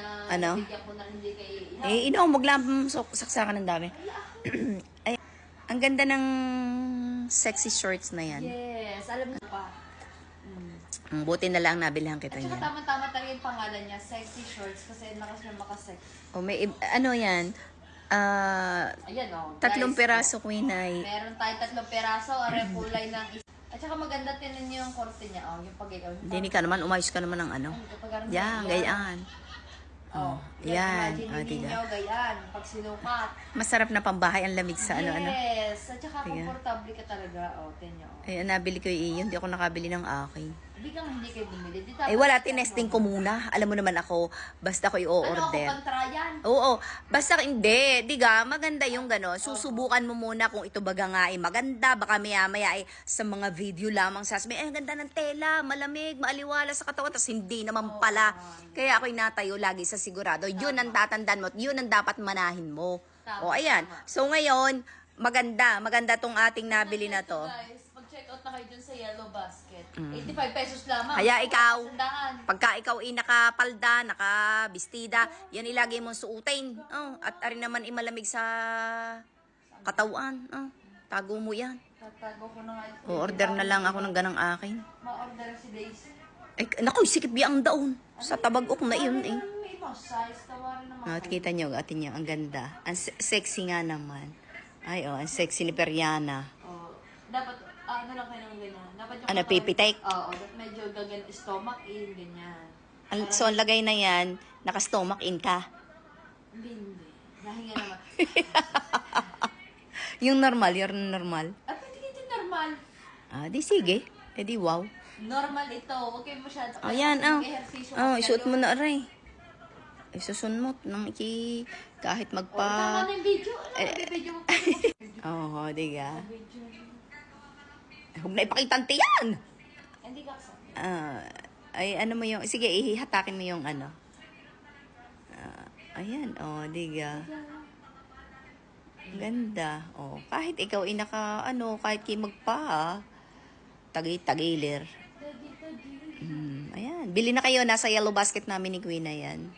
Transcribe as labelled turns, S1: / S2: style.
S1: na
S2: Ano?
S1: ko na hindi kay
S2: Eh, ino, maglam so, saksakan ng dami. Ay, ang ganda ng sexy shorts na yan.
S1: Yes, alam mo pa.
S2: Mm, Buti na lang nabilhan
S1: At
S2: kita
S1: saka
S2: niyan.
S1: tama-tama talaga yung pangalan niya, Sexy Shorts, kasi lakas niya makasex.
S2: O may, ib- ano yan? Ah,
S1: Ayan o.
S2: tatlong peraso, Queen ay.
S1: Meron tayo tatlong peraso, are kulay ng. At saka maganda tinan niyo yung korte niya, oh, yung pag-ikaw.
S2: Hindi ka naman, umayos ka naman ng ano. Yan, gayaan.
S1: Oh,
S2: yan.
S1: Imagine
S2: Oh,
S1: ninyo,
S2: diga.
S1: gayaan, pag sinukat.
S2: Masarap na pambahay ang lamig sa ano, ano.
S1: Yes, at saka
S2: Tiga.
S1: komportable ka talaga. Oh, tenyo. Oh.
S2: Ay, nabili ko yun. Hindi ako nakabili ng akin.
S1: Ka hindi kayo bumili. Di
S2: Ay, wala, tinesting ko muna. Alam mo naman ako, basta ko
S1: Ano ako
S2: i-order.
S1: kontra yan?
S2: Oo, basta hindi, diga, maganda yung gano'n. Susubukan mo muna kung ito baga nga ay maganda, baka maya maya ay sa mga video lamang sasabihin, eh, ang ganda ng tela, malamig, maaliwala sa katawan, tapos hindi naman pala. Kaya ako'y natayo lagi sa sigurado. Yun ang tatandaan mo, at yun ang dapat manahin mo.
S1: Tama,
S2: O, ayan.
S1: tama.
S2: So, ngayon, maganda, maganda tong ating nabili na to.
S1: Guys, na kayo dun sa Yellow Basket. 85 pesos lamang.
S2: Kaya ikaw,
S1: Sandaan.
S2: Pagka ikaw ay nakapalda, nakabistida, yan ilagay mong suutin. Oh, at ari naman imalamig sa katawan. Oh, tago mo yan.
S1: Tatago ko na nga. ito.
S2: O, order na lang ako ng ganang akin.
S1: Ma-order si Daisy.
S2: Ay, naku, sikip biya ang daon. Sa tabagok na yun eh.
S1: Ano, May ibang size. Tawarin naman.
S2: Oh, at kita nyo, atin nyo, ang ganda. Ang se- sexy nga naman. Ay, oh, ang sexy ni Periana.
S1: Oh, dapat, ano lang kayo ng ganyan. Dapat yung
S2: Ano,
S1: katawan-
S2: pipitek?
S1: Oo, dapat medyo gagan stomach in, ganyan.
S2: Ang, so, ang lagay na yan, naka-stomach in ka.
S1: Hindi, hindi. Nahinga naman.
S2: Yung normal, yung normal.
S1: At pwede ito normal.
S2: Ah, di sige. Eh di wow.
S1: Normal ito. Huwag kayo masyado.
S2: Oh.
S1: Mag-ehersisyo
S2: Oh, isuot
S1: kayo.
S2: mo na aray. Ay, susunmot nang iki kahit
S1: Oh, tama
S2: magpa...
S1: na yung video. Ano,
S2: Eh,
S1: video mo.
S2: Oo, oh, diga.
S1: Video.
S2: Huwag na ipakita ang tiyan!
S1: Hindi ka.
S2: Ah, ay, ano mo yung... Sige, ihihatakin mo yung ano. Ah, ayan, oh, diga. Ganda. Oh, kahit ikaw ay naka, ano, kahit kay magpa.
S1: Daddy, daddy.
S2: Hmm, ayan. Bili na kayo. Nasa yellow basket namin ni Queen na yan.